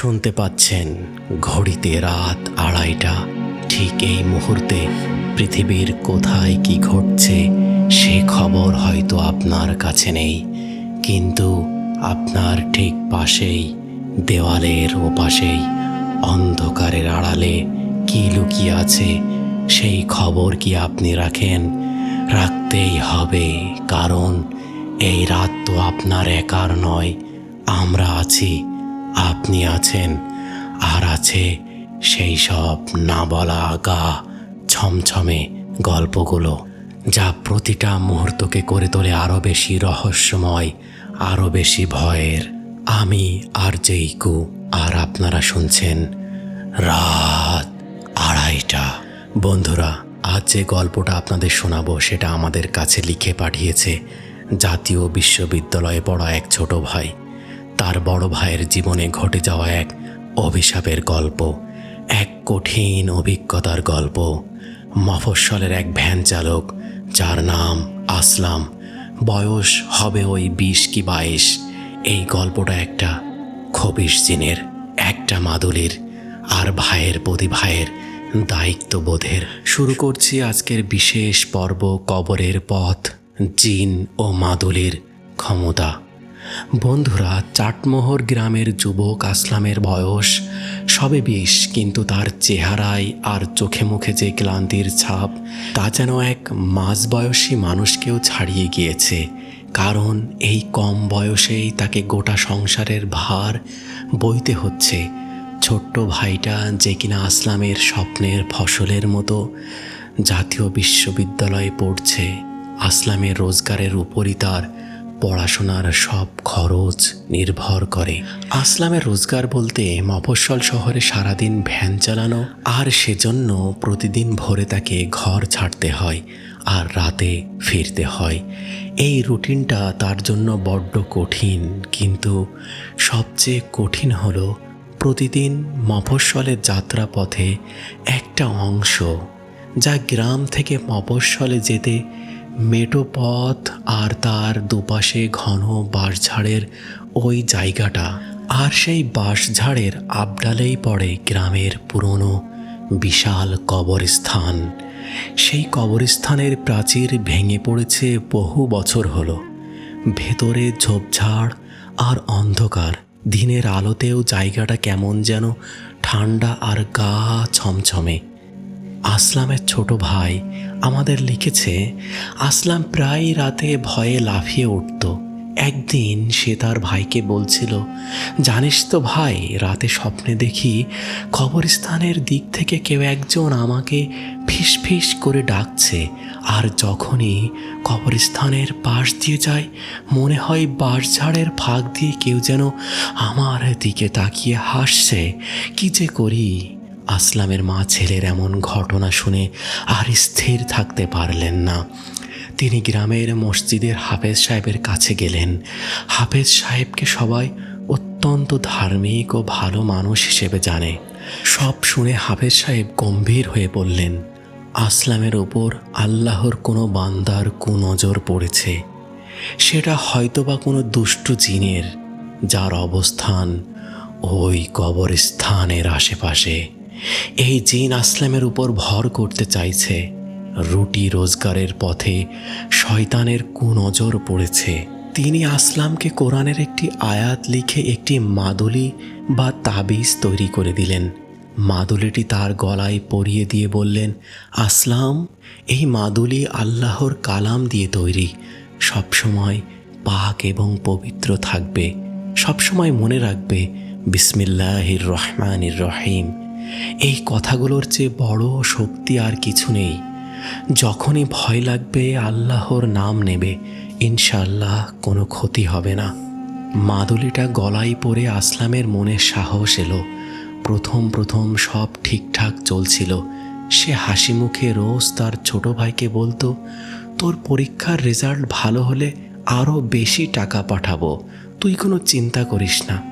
শুনতে পাচ্ছেন ঘড়িতে রাত আড়াইটা। ঠিক এই মুহূর্তে পৃথিবীর কোথায় কি ঘটছে সে খবর হয়তো আপনার কাছে নেই। কিন্তু আপনার ঠিক পাশেই, দেওয়ালের ওপাশেই, অন্ধকারের আড়ালে কি লুকিয়ে আছে সেই খবর কি আপনি রাখেন? রাখতেই হবে, কারণ এই রাত তো আপনার একার নয়, আমরা আছি আপনি আছেন, আর আছে সেই সব না বলা গা ছমছমে গল্পগুলো, যা প্রতিটা মুহূর্তকে করে তোলে আরও বেশি রহস্যময় আরও বেশি ভয়ের। আমি আর জেইকু, আর আপনারা শুনছেন রাত আড়াইটা। বন্ধুরা, আজ যে গল্পটা আপনাদের শোনাবো, সেটা আমাদের কাছে লিখে পাঠিয়েছে জাতীয় বিশ্ববিদ্যালয়ে পড়া এক ছোট ভাই। তার বড় ভাইয়ের জীবনে ঘটে যাওয়া এক অভিশাপের গল্প, এক কঠিন অভিজ্ঞতার গল্প। মফস্বলের এক ভ্যান চালক, যার নাম আসলাম, বয়স হবে ওই বিশ কি বাইশ। এই গল্পটা একটা খবিশ জিনের একটা মাদুলির আর ভাইয়ের প্রতি ভাইয়ের দায়িত্ববোধের। শুরু করছি আজকের বিশেষ পর্ব কবরের পথ, জিন ও মাদুলির ক্ষমতা। বন্ধুরা, চাটমোহর গ্রামের যুবক আসলামের বয়স। সবে বিশ কিন্তু তার চেহারায় আর চোখে মুখে যে ক্লান্তির ছাপ, তা যেন এক মাঝবয়সী মানুষকেও ছাড়িয়ে গিয়েছে। কারণ এই কম বয়সেই তাকে গোটা সংসারের ভার বইতে হচ্ছে। ছোট্ট ভাইটা যে কিনা আসলামের স্বপ্নের ফসলের মতো জাতীয় বিশ্ববিদ্যালয়ে পড়ছে, আসলামের রোজগারের উপরই তার পড়াশোনার সব খরচ নির্ভর করে। আসলামের রোজগার বলতে মফস্বল শহরে সারাদিন ভ্যান চালানো আর সেজন্য প্রতিদিন ভোরে তাকে ঘর ছাড়তে হয় আর রাতে ফিরতে হয়। এই রুটিনটা তার জন্য বড্ড কঠিন, কিন্তু সবচেয়ে কঠিন হলো প্রতিদিন মফস্বলের যাত্রাপথে একটা অংশ, যা গ্রাম থেকে মফস্বলে যেতে মেটো পথ আর তার দুপাশে ঘন বাঁশঝাড়ের ওই জায়গাটা। আর সেই বাঁশঝাড়ের আবডালেই পড়ে গ্রামের পুরনো বিশাল কবরস্থান। সেই কবরস্থানের প্রাচীর ভেঙে পড়েছে বহু বছর হলো। ভেতরে ঝোপঝাড় আর অন্ধকার। দিনের আলোতেও জায়গাটা কেমন যেন ঠান্ডা আর গা ছমছমে। আসলামের ছোট ভাই আমাদের লিখেছে, আসলাম প্রায় রাতে ভয়ে লাফিয়ে উঠত। একদিন সে তার ভাইকে বলছিল, জানিস তো ভাই, রাতে স্বপ্নে দেখি কবরস্থানের দিক থেকে কেউ একজন আমাকে ফিস ফিস করে ডাকছে। আর যখনই কবরস্থানের পাশ দিয়ে যায়, মনে হয় বাঁশঝাড়ের ফাঁক দিয়ে কেউ যেন আমার দিকে তাকিয়ে হাসছে। কি যে করি? আসলামের মা ছেলের এমন ঘটনা শুনে আর স্থির থাকতে পারলেন না। তিনি গ্রামের মসজিদের হাফেজ সাহেবের কাছে গেলেন। হাফেজ সাহেবকে সবাই অত্যন্ত ধার্মিক ও ভালো মানুষ হিসেবে জানে। সব শুনে হাফেজ সাহেব গম্ভীর হয়ে বললেন, আসলামের ওপর আল্লাহর কোনো বান্দার কুনজর পড়েছে। সেটা হয়তোবা কোনো দুষ্টু জিনের, যার অবস্থান ওই কবরস্থানের আশেপাশে। এই জিন আসলামের উপর ভর করতে চাইছে। রুটি রোজগারের পথে শয়তানের কুনজর পড়েছে। তিনি আসলামকে কোরআনের একটি আয়াত লিখে একটি মাদুলি বা তাবিজ তৈরি করে দিলেন। মাদুলিটি তার গলায় পরিয়ে দিয়ে বললেন, আসলাম, এই মাদুলি আল্লাহর কালাম দিয়ে তৈরি। সবসময় পাক এবং পবিত্র থাকবে। সবসময় মনে রাখবে, বিসমিল্লাহির রহমানির রহিম। এই কথাগুলোর চেয়ে বড় শক্তি আর কিছু নেই। যখনই ভয় লাগবে, আল্লাহর নাম নেবে ইনশাল্লাহ কোনো ক্ষতি হবে না। মাদুলিটা গলায় পরে আসলামের মনে সাহস এলো। প্রথম প্রথম সব ঠিকঠাক চলছিল। সে হাসি মুখে রোজ তার ছোট ভাইকে বলতো, তোর পরীক্ষার রেজাল্ট ভালো হলে আরও বেশি টাকা পাঠাবো। তুই কোনো চিন্তা করিস না।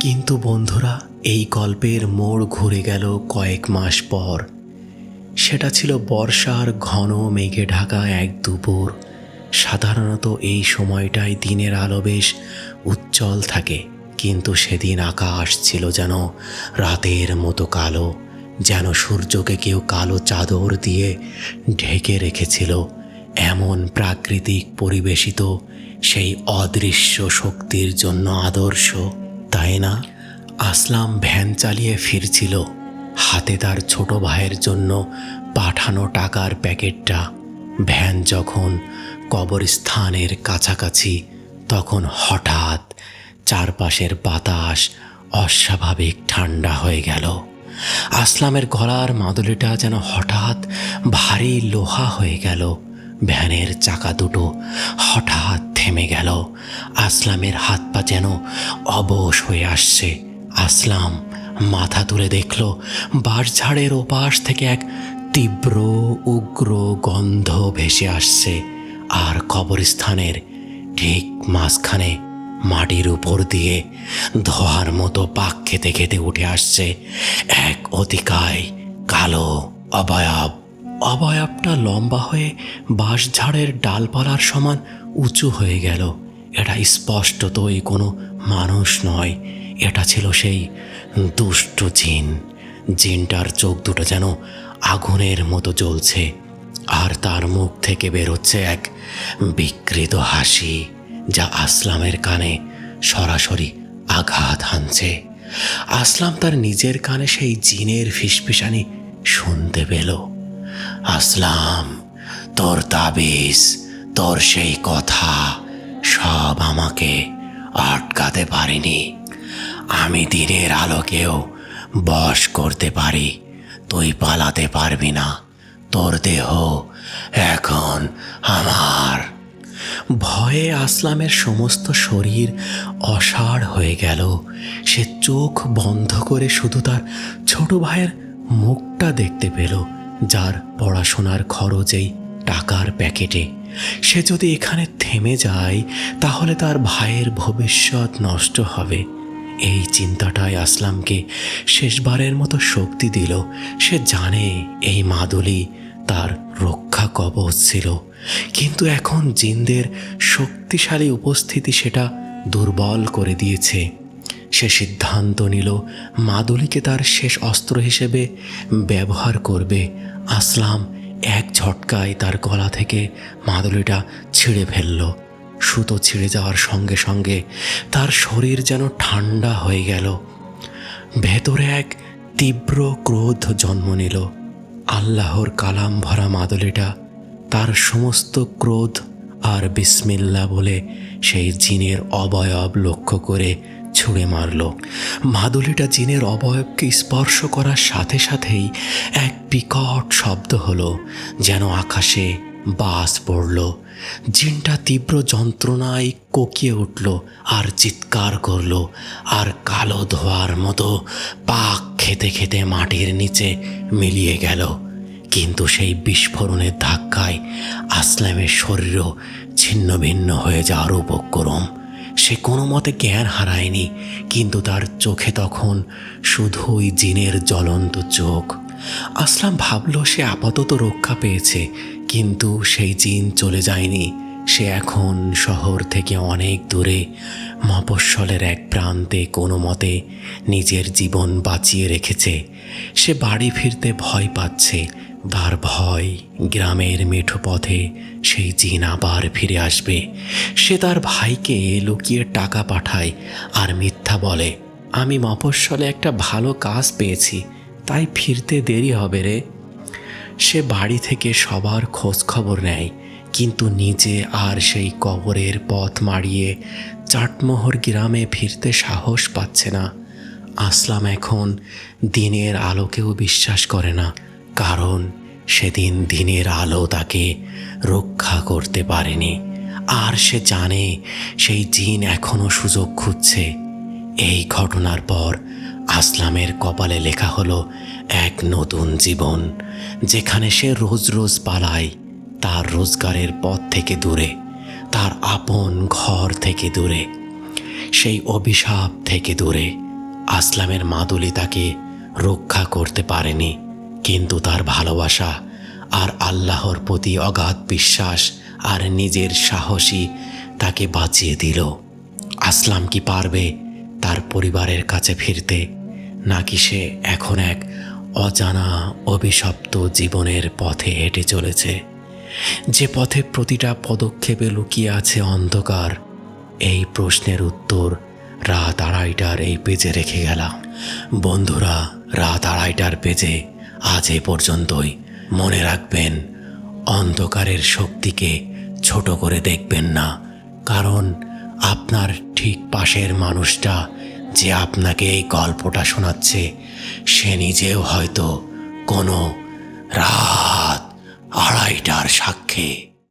কিন্তু বন্ধুরা এই গল্পের মোড় ঘুরে গেল কয়েক মাস পর। সেটা ছিল বর্ষার ঘন মেঘে ঢাকা এক দুপুর। সাধারণত এই সময়টায় দিনের আলো বেশ উজ্জ্বল থাকে, কিন্তু সেদিন আকাশ ছিল যেন রাতের মতো কালো, যেন সূর্যকে কেউ কালো চাদর দিয়ে ঢেকে রেখেছিল। এমন প্রাকৃতিক পরিবেশিত সেই অদৃশ্য শক্তির জন্য আদর্শ, তাই না? আসলাম ভ্যান চালিয়ে ফিরছিল হাতে তার ছোট ভাইয়ের জন্য পাঠানো টাকার প্যাকেটটা। ভ্যান যখন কবরস্থানের কাছাকাছি, তখন হঠাৎ চারপাশের বাতাস অস্বাভাবিক ঠান্ডা হয়ে গেল। আসলামের গলার মাদুলিটা যেন হঠাৎ ভারী লোহা হয়ে গেল। ভ্যানের চাকা দুটো হঠাৎ থেমে গেল। আসলামের হাত পা যেন অবশ হয়ে আসছে। আসলাম। মাথা তুলে দেখল বাঁশঝাড়ের ওপাশ থেকে এক তীব্র, উগ্র গন্ধ ভেসে আসছে আর কবরস্থানের ঠিক মাঝখানে মাটির উপর দিয়ে ধোয়ার মতো পাক খেতে খেতে উঠে আসছে এক অতিকায় কালো অবয়ব। অবয়বটা লম্বা হয়ে বাঁশঝাড়ের ডালপালার সমান উঁচু হয়ে গেল। এটা স্পষ্টতই কোনো মানুষ নয় এটা ছিল সেই দুষ্ট জিন। জিনটার চোখ দুটো যেন আগুনের মতো জ্বলছে আর তার মুখ থেকে বেরোচ্ছে এক বিকৃত হাসি যা আসলামের কানে সরাসরি আঘাত হানছে। আসলাম তার নিজের কানে সেই জিনের ফিসফিসানি শুনতে পেল। আসলাম, তোর তাবিজ, তোর সেই কথা সব আমাকে আটকাতে পারিনি। আমি দিনের আলোকেও বশ করতে পারি। তুই পালাতে পারবি না। তোর দেহ এখন আমার। ভয়ে আসলামের সমস্ত শরীর অসাড় হয়ে গেল। সে চোখ বন্ধ করে শুধু তার ছোট ভাইয়ের মুখটা দেখতে পেল, যার পড়াশোনার খরচেই টাকার প্যাকেটে। সে যদি এখানে থেমে যায়, তাহলে তার ভাইয়ের ভবিষ্যৎ নষ্ট হবে। এই চিন্তাটাই আসলামকে শেষবারের মতো শক্তি দিল। সে জানে এই মাদুলি তার রক্ষা কবচ ছিল। কিন্তু এখন জিনদের শক্তিশালী উপস্থিতি সেটা দুর্বল করে দিয়েছে। সে সিদ্ধান্ত নিল, মাদুলিকে তার শেষ অস্ত্র হিসেবে ব্যবহার করবে। আসলাম এক ঝটকায় তার গলা থেকে মাদুলিটা ছিঁড়ে ফেলল। সুতো ছিঁড়ে যাওয়ার সঙ্গে সঙ্গে তার শরীর যেন ঠান্ডা হয়ে গেল। ভেতরে এক তীব্র ক্রোধ জন্ম নিল। আল্লাহর কালাম ভরা মাদুলিটা তার সমস্ত ক্রোধ আর বিসমিল্লা বলে সেই জিনের অবয়ব লক্ষ্য করে ছুঁড়ে মারল। মাদুলিটা জিনের অবয়বকে স্পর্শ করার সাথে সাথেই এক বিকট শব্দ হলো, যেন আকাশে বাস পড়ল। জিনটা তীব্র যন্ত্রণায় কোকিয়ে উঠল আর চিৎকার করল আর কালো ধোয়ার মতো পাক খেতে খেতে মাটির নিচে মিলিয়ে গেল। কিন্তু সেই বিস্ফোরণের ধাক্কায় আসলামের শরীরও ছিন্ন ভিন্ন হয়ে যাওয়ার উপক্রম। সে কোনো মতে জ্ঞান হারায়নি, কিন্তু তার চোখে তখন শুধুই জিনের জ্বলন্ত চোখ। আসলাম ভাবল সে আপাতত রক্ষা পেয়েছে কিন্তু সেই জিন চলে যায়নি। সে এখন শহর থেকে অনেক দূরে, মফস্বলের এক প্রান্তে কোনো মতে নিজের জীবন বাঁচিয়ে রেখেছে। সে বাড়ি ফিরতে ভয় পাচ্ছে, তার ভয় গ্রামের মেঠো পথে সেই জিন আবার ফিরে আসবে। সে তার ভাইকে লুকিয়ে টাকা পাঠায় আর মিথ্যা বলে, আমি মফস্বলে একটা ভালো কাজ পেয়েছি, তাই ফিরতে দেরি হবে রে। সে বাড়ি থেকে সবার খোঁজ খবর নেয়, কিন্তু নিজে আর সেই কবরের পথ মাড়িয়ে চাটমোহর গ্রামে ফিরতে সাহস পাচ্ছে না। আসলাম এখন দিনের আলোকেও বিশ্বাস করে না, কারণ সেদিন দিনের আলো তাকে রক্ষা করতে পারেনি। আর সে জানে সেই জিন এখনও সুযোগ খুঁজছে। এই ঘটনার পর আসলামের কপালে লেখা হলো এক নতুন জীবন, যেখানে সে রোজ রোজ পালায় তার রোজগারের পথ থেকে দূরে, তার আপন ঘর থেকে দূরে, সেই অভিশাপ থেকে দূরে। আসলামের মাদুলি তাকে রক্ষা করতে পারেনি, কিন্তু তার ভালোবাসা আর আল্লাহর প্রতি অগাধ বিশ্বাস আর নিজের সাহসী তাকে বাঁচিয়ে দিল। আসলাম কি পারবে তার পরিবারের কাছে ফিরতে, নাকি সে এখন এক অজানা, অভিশপ্ত জীবনের পথে হেঁটে চলেছে। যে পথে প্রতিটা পদক্ষেপে লুকিয়ে আছে অন্ধকার, এই প্রশ্নের উত্তর রাত আড়াইটার এই পেজে রেখে গেলাম। বন্ধুরা, রাত আড়াইটার পেজে আজ এ পর্যন্তই। মনে রাখবেন, অন্ধকারের শক্তিকে ছোট করে দেখবেন না, কারণ আপনার ঠিক পাশের মানুষটা যে আপনাকে এই গল্পটা শোনাচ্ছে সে নিজেও হয়তো কোনো রাত আড়াইটার সাক্ষী